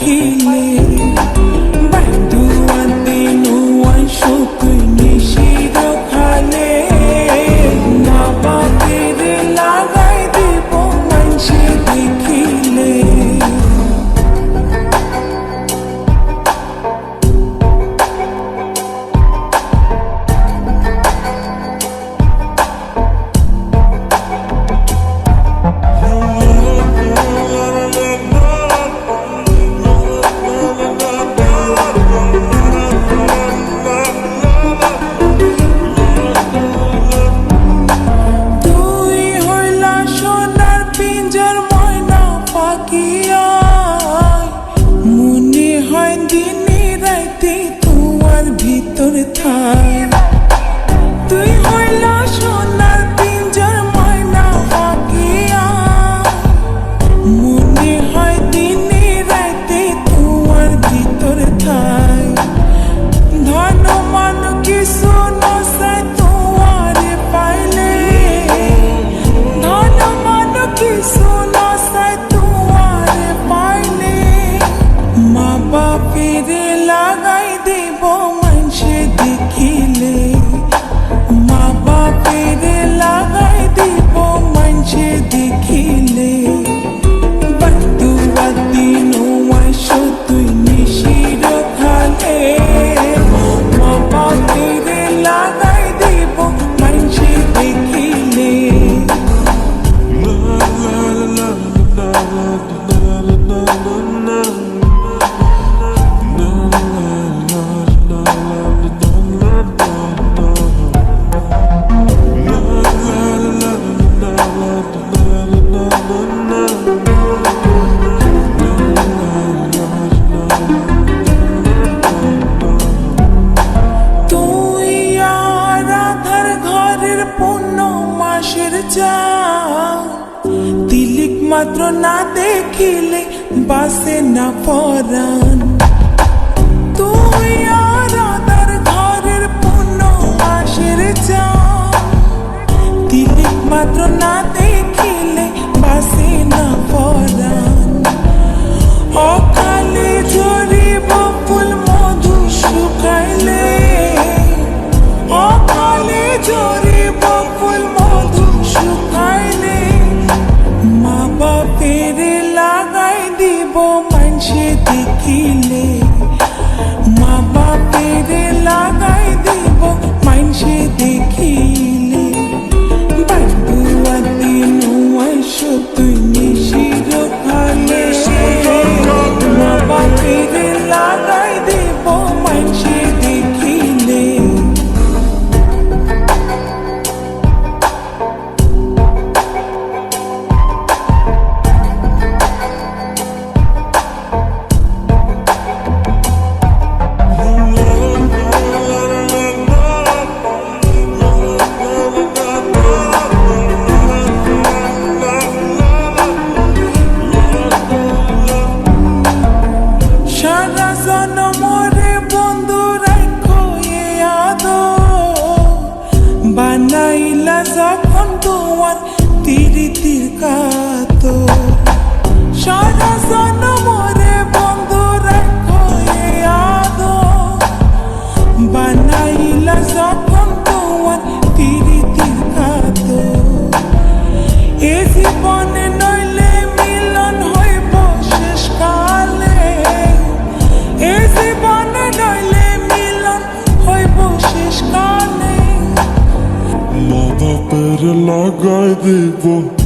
healing. মনে হয় দিনে রাইতে তোমার ভিতর থাই। দিব যায় তিলিক মাত্র না দেখিলে বাসে না পরাণ। তুই আর ঘরের পূর্ণ যা মাত্র না হারানো বানাইলা যখন তোমার তীর তীর কা লাগাই দিব।